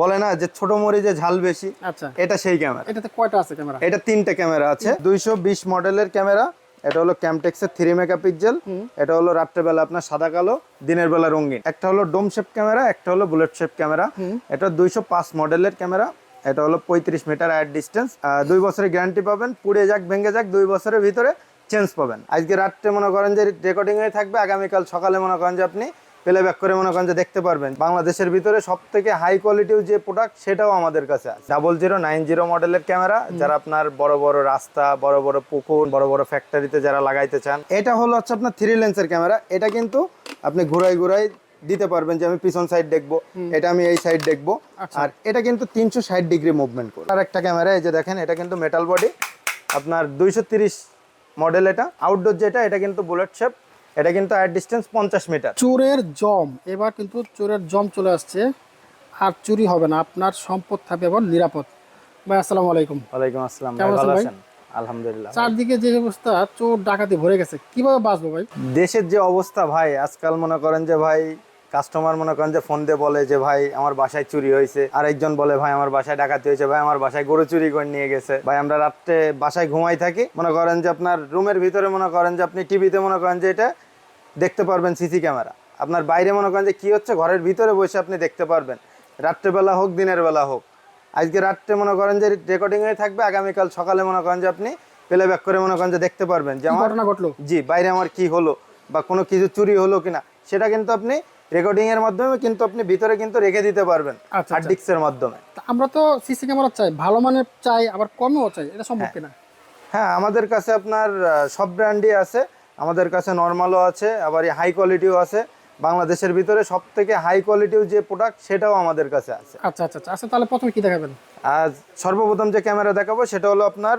বলে না যে ছোট মরিচে ঝাল বেশি। আচ্ছা। এটা সেই ক্যামেরা। এটাতে কয়টা আছে ক্যামেরা? এটা তিনটে ক্যামেরা আছে। দুইশো বিশ মডেলের ক্যামেরা। এটা হলো ক্যামটেক্সের থ্রি মেগাপিক্সেল এটা হলো রাত্রেবেলা আপনার সাদা কালো দিনের বেলা রঙিন। একটা হলো ডোম শেপ ক্যামেরা একটা হলো বুলেট শেপ ক্যামেরা। এটা দুইশো পাঁচ মডেলের ক্যামেরা। এটা হলো পঁয়ত্রিশ মিটার অ্যাড ডিস্টেন্স দুই বছরের গ্যারান্টি পাবেন। পুড়ে যাক ভেঙে যাক দুই বছরের ভিতরে চেঞ্জ পাবেন। আজকে রাত্রে মনে করেন যে রেকর্ডিং হয়ে থাকবে। আগামীকাল সকালে মনে করেন যে আপনি প্লে ব্যাক করে মনে করেন যে দেখতে পারবেন। বাংলাদেশের ভিতরে সব থেকে হাই কোয়ালিটির যে প্রোডাক্ট সেটাও আমাদের কাছে আছে। ডাবল জিরো নাইন জিরো মডেলের ক্যামেরা যারা আপনার বড় বড় রাস্তা বড় বড় পুকুর বড় বড় ফ্যাক্টরিতে যারা লাগাইতে চান। এটা হলো হচ্ছে আপনার থ্রি লেন্সের ক্যামেরা এটা কিন্তু আপনি ঘুরাই ঘুরাই দিতে পারবেন যে আমি পিছন সাইড দেখব এটা আমি এই সাইড দেখব। আর এটা কিন্তু তিনশো ষাট ডিগ্রি মুভমেন্ট করে। আর একটা ক্যামেরা এই যে দেখেন এটা কিন্তু মেটাল বডি আপনার দুইশো তিরিশ মডেল এটা। আউটডোর যেটা এটা কিন্তু বুলেট শেপ এটা কিন্তু অ্যাট ডিস্টেন্স পঞ্চাশ মিটার চোরের জম। এবার কিন্তু চোরের জম চলে আসছে। আর চুরি হবে না। আপনার সম্পদ থাকবে এবং নিরাপদ। ভাই আসসালামু আলাইকুম। ওয়ালাইকুম আসসালাম ভালো আছেন আলহামদুলিল্লাহ। চারদিকে যে অবস্থা চোর ডাকাতি ভরে গেছে। কীভাবে বাঁচবো ভাই? দেশের যে অবস্থা ভাই আজকাল মনে করেন যে ভাই কাস্টমার মনে করেন যে ফোন দিয়ে বলে যে ভাই আমার বাসায় চুরি হয়েছে। আরেকজন বলে ভাই আমার বাসায় ডাকাতি হয়েছে। ভাই আমার বাসায় গরু চুরি করে নিয়ে গেছে। ভাই আমরা রাত্রে বাসায় ঘুমাই থাকি। মনে করেন যে আপনার রুমের ভিতরে মনে করেন যে আপনি টিভিতে মনে করেন যে এটা দেখতে পারবেন সিসি ক্যামেরা। আপনার বাইরে মনে করেন যে কী হচ্ছে ঘরের ভিতরে বসে আপনি দেখতে পারবেন। রাত্রেবেলা হোক দিনের বেলা হোক। আজকে রাত্রে মনে করেন যে রেকর্ডিং হয়ে থাকবে আগামীকাল সকালে মনে করেন যে আপনি প্লে ব্যাক করে মনে করেন যে দেখতে পারবেন যে আমার ঘটনা ঘটলো? জি বাইরে আমার কি হলো বা কোনো কিছু চুরি হলো কিনা সেটা কিন্তু আপনি রেকর্ডিং এর মাধ্যমে কিন্তু আপনি ভিতরে কিন্তু রেখে দিতে পারবেন আচ্ছা, হার্ড ডিস্কের মাধ্যমে। আমরা তো সিসি ক্যামেরা চাই ভালো মানের চাই আবার কমও চাই এটা সম্ভব কিনা? হ্যাঁ আমাদের কাছে আপনার সব ব্র্যান্ডই আছে। আমাদের কাছে নর্মালও আছে আবার এই হাই কোয়ালিটিও আছে। বাংলাদেশের ভিতরে সব থেকে হাই কোয়ালিটিও যে প্রোডাক্ট সেটাও আমাদের কাছে আছে। আচ্ছা আচ্ছা আচ্ছা। আচ্ছা তাহলে প্রথমে কি দেখাবেন? আর সর্বপ্রথম যে ক্যামেরা দেখাবো সেটা হলো আপনার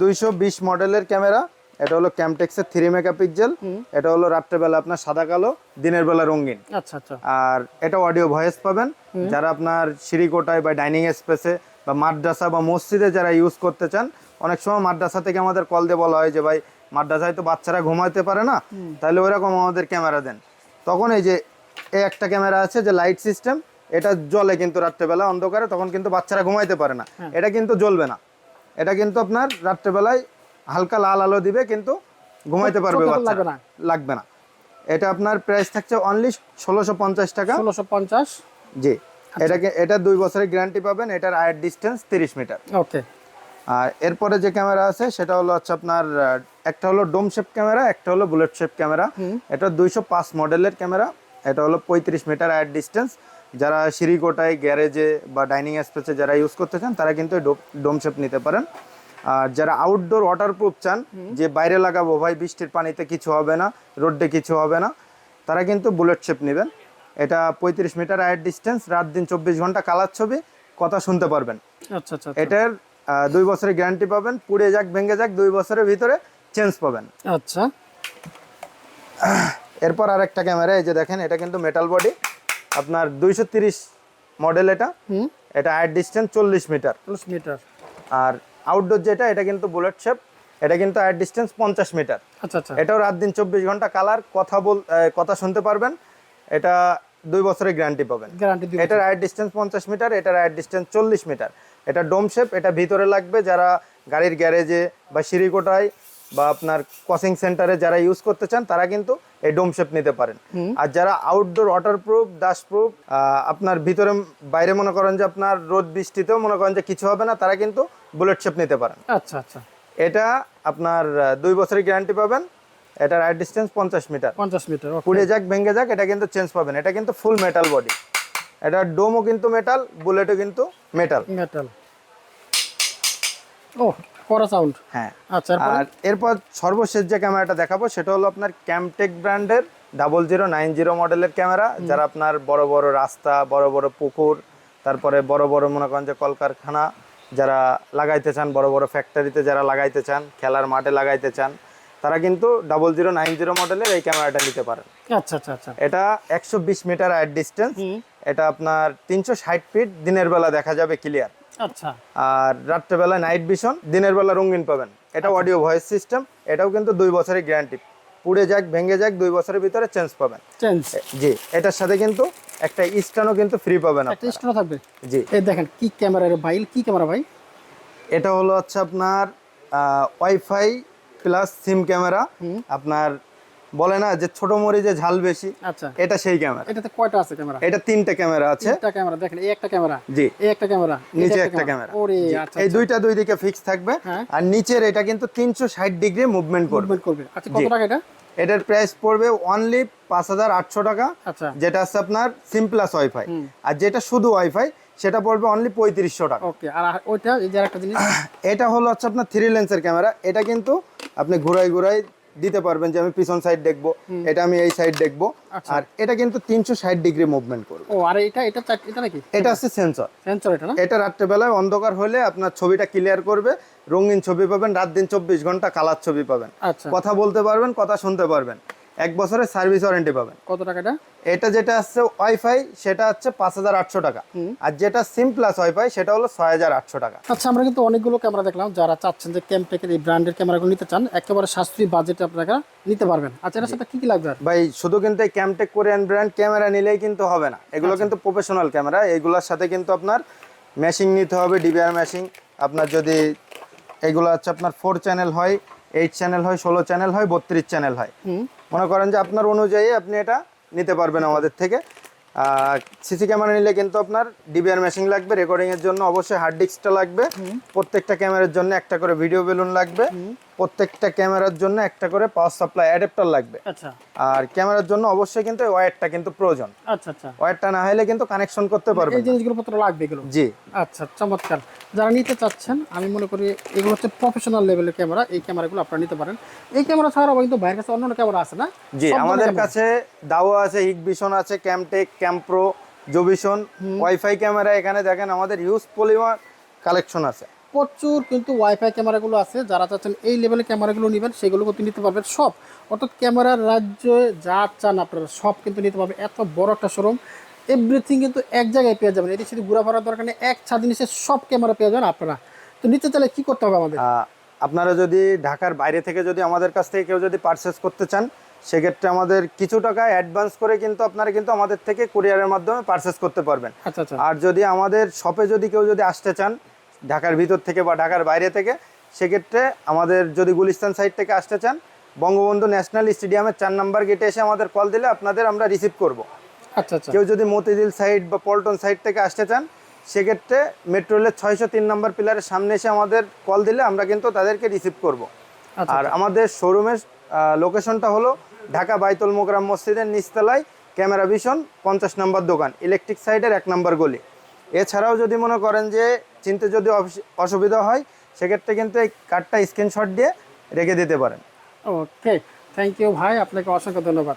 দুইশো বিশ মডেলের ক্যামেরা এটা হলো ক্যামটেক্সের থ্রি মেগাপিক্সেল এটা হলো রাত্রেবেলা আপনার সাদা কালো দিনের বেলা রঙিন। আচ্ছা আচ্ছা। আর এটা অডিও ভয়েস পাবেন। যারা আপনার সিঁড়িকোটায় বা ডাইনিং স্পেসে বা মাদ্রাসা বা মসজিদে যারা ইউজ করতে চান অনেক সময় মাদ্রাসা থেকে আমাদের কল দিয়ে বলা হয় যে ভাই মাদ্রাসায় তো বাচ্চারা ঘুমাতে পারে না তাহলে ওরকম আমাদের ক্যামেরা দেন। তখন এই যে এই একটা ক্যামেরা আছে যে লাইট সিস্টেম এটা জ্বলে কিন্তু রাত্রেবেলা অন্ধকারে তখন কিন্তু বাচ্চারা ঘুমাইতে পারে না। এটা কিন্তু জ্বলবে না। এটা কিন্তু আপনার রাত্রেবেলায় হালকা লাল আলো দিবে কিন্তু ঘুমাইতে পারবে লাগবে না। লাগবে না। এটা আপনার প্রাইস থাকছে অনলি ষোলোশো পঞ্চাশ টাকা। ষোলোশো পঞ্চাশ। জি। এটাকে এটা দুই বছরের গ্যারান্টি পাবেন এটার আয়ের ডিস্টেন্স তিরিশ মিটার ওকে আর এরপরে যে ক্যামেরা আছে সেটা হলো হচ্ছে আপনার একটা হলো ডোম শেপ ক্যামেরা একটা হলো বুলেট শেপ ক্যামেরা। এটা দুইশো পাঁচ মডেলের ক্যামেরা এটা হলো পঁয়ত্রিশ মিটার আয়ের ডিস্টেন্স যারা সিঁড়িকোটায় গ্যারেজে বা ডাইনিং স্পেসে যারা ইউজ করতে চান তারা কিন্তু ডোম শেপ নিতে পারেন। আর যারা আউটডোর ওয়াটারপ্রুফ চান যে বাইরে লাগাবো ভাই বৃষ্টির পানিতে কিছু হবে না রোডে কিছু হবে না তারা কিন্তু বুলেট শেপ নেবেন। এটা পঁয়ত্রিশ মিটার আয়ের ডিস্টেন্স রাত দিন চব্বিশ ঘণ্টা কালার ছবি কথা শুনতে পারবেন। আচ্ছা আচ্ছা এটার আহ, দুই বছরের গ্যারান্টি পাবেন পুড়ে যাক ভেঙে যাক দুই বছরের ভিতরে চেঞ্জ পাবেন। আচ্ছা। এরপর আর একটা ক্যামেরা এই যে দেখেন এটা কিন্তু মেটাল বডি আপনার দুইশো তিরিশ মডেল এটা। এটা আয়ের ডিস্টেন্স চল্লিশ মিটার চল্লিশ মিটার আর আউটডোর যেটা এটা কিন্তু বুলেট শেপ এটা কিন্তু আয়ের ডিস্টেন্স পঞ্চাশ মিটার আচ্ছা আচ্ছা। এটাও রাত দিন চব্বিশ ঘণ্টা কালার কথা বল কথা শুনতে পারবেন। এটা দুই বছরের গ্যারান্টি পাবেন। গ্যারান্টি এটার আয়ের ডিস্টেন্স পঞ্চাশ মিটার এটার আয়ের ডিস্টেন্স চল্লিশ মিটার এটা ডোম শেপ এটা ভিতরে লাগবে যারা গাড়ির গ্যারেজে বা সিঁড়িকোটায় বা আপনার কোচিং সেন্টারে যারা ইউজ করতে চান তারা কিন্তু এই ডোম শেপ নিতে পারেন। আর যারা আউটডোর ওয়াটারপ্রুফ ডাস্টপ্রুফ আপনার ভিতরে বাইরে মনে করেন যে আপনার রোদ বৃষ্টিতেও মনে করেন যে কিছু হবে না তারা কিন্তু বুলেট শেপ নিতে পারেন। আচ্ছা আচ্ছা। এটা আপনার দুই বছরের গ্যারান্টি পাবেন। এটার আয়ের ডিস্টেন্স পঞ্চাশ মিটার পঞ্চাশ মিটার পুড়ে যাক ভেঙে যাক এটা কিন্তু চেঞ্জ পাবেন। এটা কিন্তু ফুল মেটাল বডি এটা ডোমও কিন্তু মেটাল বুলেটও কিন্তু মেটাল মেটাল ও করা সাউন্ড হ্যাঁ। আচ্ছা আর এরপর সর্বশেষ যে ক্যামেরাটা দেখাবো সেটা হলো আপনার ক্যামটেক ব্র্যান্ডের ডাবল জিরো নাইন জিরো মডেলের ক্যামেরা যারা আপনার বড় বড় রাস্তা বড় বড় পুকুর তারপরে বড় বড় মনে করেন যে কলকারখানা যারা লাগাইতে চান বড় বড় ফ্যাক্টরিতে যারা লাগাইতে চান খেলার মাঠে লাগাইতে চান তারা কিন্তু ডাবল জিরো নাইন জিরো মডেলের এই ক্যামেরাটা নিতে পারেন। আচ্ছা আচ্ছা আচ্ছা। এটা একশো বিশ মিটার আয়ের ডিস্টেন্স এটা আপনার তিনশো ষাট ফিট দিনের বেলা দেখা যাবে ক্লিয়ার আচ্ছা। আর রাত্রেবেলা নাইট ভিশন দিনের বেলা রঙিন পাবেন। এটা অডিও ভয়েস সিস্টেম এটাও কিন্তু দুই বছরের গ্যারান্টি পুড়ে যাক ভেঙে যাক দুই বছরের ভিতরে চেঞ্জ পাবেন। জি এটার সাথে কিন্তু একটা স্ট্যান্ডও কিন্তু ফ্রি পাবেন একটা। থাকবে? জি। এই দেখেন কি ক্যামেরা রে ভাই কি ক্যামেরা ভাই? এটা হলো হচ্ছে আপনার ওয়াইফাই প্লাস সিম ক্যামেরা। আপনার বলে না যে ছোট মরিচে ঝাল বেশি। আচ্ছা। এটা সেই ক্যামেরা। এটাতে কয়টা আছে ক্যামেরা? এটা তিনটে ক্যামেরা আছে। একটা ক্যামেরা দেখেন এই একটা ক্যামেরা জি। এই একটা ক্যামেরা নিচে একটা ক্যামেরা। ওরে আচ্ছা এই দুইটা দুই দিকে ফিক্স থাকবে। হ্যাঁ। আর নিচের এটা কিন্তু তিনশো ষাট ডিগ্রি মুভমেন্ট করবে। মুভমেন্ট করবে। আচ্ছা কত টাকা এটা? এটার প্রাইস পড়বে অনলি পাঁচ হাজার আটশো টাকা। আচ্ছা। যেটা আছে আপনার সিম প্লাস ওয়াইফাই আর যেটা শুধু ওয়াইফাই সেটা পড়বে অনলি পঁয়ত্রিশশো টাকা। ওকে আর ওইটা এই যে একটা জিনিস। এটা হলো হচ্ছে আপনার থ্রি লেন্সের ক্যামেরা এটা কিন্তু আপনি ঘুরাই ঘুরাই দিতে পারবেন যে আমি পিছন সাইড দেখব এটা আমি এই সাইড দেখব। আচ্ছা। আর এটা কিন্তু তিনশো ষাট ডিগ্রি মুভমেন্ট করবে। ও আর এটা এটা এটা নাকি? এটা আছে সেন্সর সেন্সর এটা না? এটা রাত্রেবেলায় অন্ধকার হলে আপনার ছবিটা ক্লিয়ার করবে রঙিন ছবি পাবেন রাত দিন চব্বিশ ঘণ্টা কালার ছবি পাবেন। আচ্ছা। কথা বলতে পারবেন কথা শুনতে পারবেন। এক বছরের সার্ভিস ওয়ারেন্টি পাবেন। কত টাকাটা এটা? যেটা আছে ওয়াইফাই সেটা হচ্ছে পাঁচ হাজার আটশো টাকা। আর যেটা সিম প্লাস ওয়াইফাই সেটা হলো ছয় হাজার আটশো টাকা। আচ্ছা আমরা কিন্তু অনেকগুলো ক্যামেরা দেখলাম যারা চাচ্ছেন যে ক্যামটেকের এই ব্র্যান্ডের ক্যামেরাগুলো নিতে চান একেবারে সাশ্রয়ী বাজেটে আপনারা নিতে পারবেন। আচ্ছা এটার সাথে কি কি লাগবে ভাই শুধু কিন্তু এই ক্যামটেক কোরিয়ান ব্র্যান্ড ক্যামেরা নিলেই কিন্তু হবে না। এগুলো আচ্ছা। কিন্তু প্রফেশনাল ক্যামেরা এগুলোর সাথে কিন্তু আপনার ম্যাশিং নিতে হবে ডিবিআর ম্যাশিং। আপনার যদি এগুলো হচ্ছে আপনার ফোর চ্যানেল হয় এইট চ্যানেল হয় ষোলো চ্যানেল হয় বত্রিশ চ্যানেল হয়। মনে করেন যে আপনার অনুযায়ী আপনি এটা নিতে পারবেন আমাদের থেকে। সিসি ক্যামেরা নিলে কিন্তু আপনার ডিবিআর মেশিন লাগবে রেকর্ডিংয়ের জন্য অবশ্যই হার্ড ডিস্কটা লাগবে। প্রত্যেকটা ক্যামেরার জন্য একটা করে ভিডিও বেলুন লাগবে। প্রত্যেকটা ক্যামেরার জন্য একটা করে পাওয়ার সাপ্লাই অ্যাডাপ্টার লাগবে। আচ্ছা। আর ক্যামেরার জন্য অবশ্যই কিন্তু ওয়্যারটা কিন্তু প্রয়োজন। আচ্ছা আচ্ছা। ওয়্যারটা না হলে কিন্তু কানেকশন করতে পারবে এই জিনিসগুলো পত্র লাগবে এগুলো? জি। আচ্ছা চমৎকার। যারা নিতে চাচ্ছেন আমি মনে করি এগুলো হচ্ছে প্রফেশনাল লেভেলের ক্যামেরা এই ক্যামেরাগুলো আপনারা নিতে পারেন। এই ক্যামেরা ছাড়াও কিন্তু বাইরের কাছে অন্য ক্যামেরা আছে না? জি আমাদের কাছে দাওয়া আছে হিগভিশন আছে Camtech Campro Jovision wifi camera এখানে দেখেন আমাদের ইউজ পলিমার কালেকশন আছে। প্রচুর কিন্তু ওয়াইফাই ক্যামেরাগুলো আছে। যারা চাচ্ছেন এই লেভেলের ক্যামেরাগুলো নেবেন সেগুলো কিন্তু নিতে পারবেন সব অর্থাৎ ক্যামেরার রাজ্যে যা চান আপনারা সব কিন্তু নিতে পারবেন। এত বড় একটা শোরুম এভরিথিং কিন্তু এক জায়গায় পেয়ে যাবেন। এটি শুধু ঘুরা ফেরার দরকার নেই। এক ছাদ নিচে সব ক্যামেরা পেয়ে যাবেন আপনারা। তো নিতে চাইলে কি করতে হবে আমাদের? আপনারা যদি ঢাকার বাইরে থেকে যদি আমাদের কাছ থেকে কেউ যদি পারচেস করতে চান সেক্ষেত্রে আমাদের কিছু টাকা অ্যাডভান্স করে কিন্তু আপনারা কিন্তু আমাদের থেকে কুরিয়ারের মাধ্যমে পারচেস করতে পারবেন। আচ্ছা আচ্ছা। আর যদি আমাদের শপে যদি কেউ যদি আসতে চান ঢাকার ভিতর থেকে বা ঢাকার বাইরে থেকে সেক্ষেত্রে আমাদের যদি গুলিস্তান সাইড থেকে আসতে চান বঙ্গবন্ধু ন্যাশনাল স্টেডিয়ামের চার নাম্বার গেটে এসে আমাদের কল দিলে আপনাদের আমরা রিসিভ করব। আচ্ছা আচ্ছা। কেউ যদি মতিঝিল সাইড বা পল্টন সাইড থেকে আসতে চান সেক্ষেত্রে মেট্রো রেলের ছয়শো তিন নম্বর পিলারের সামনে এসে আমাদের কল দিলে আমরা কিন্তু তাদেরকে রিসিভ করব। আচ্ছা আর আমাদের শোরুমের লোকেশনটা হলো ঢাকা বাইতুল মোকরাম মসজিদের নিচতলায় ক্যামেরা ভিশন পঞ্চাশ নম্বর দোকান ইলেকট্রিক সাইডের এক নম্বর গলি। এছাড়াও যদি মনে করেন যে চিনতে যদি অস- অসুবিধা হয়, সেক্ষেত্রে কিন্তু এই কার্ডটা স্ক্রিনশট দিয়ে রেখে দিতে পারেন। ওকে থ্যাংক ইউ ভাই। আপনাকে অসংখ্য ধন্যবাদ।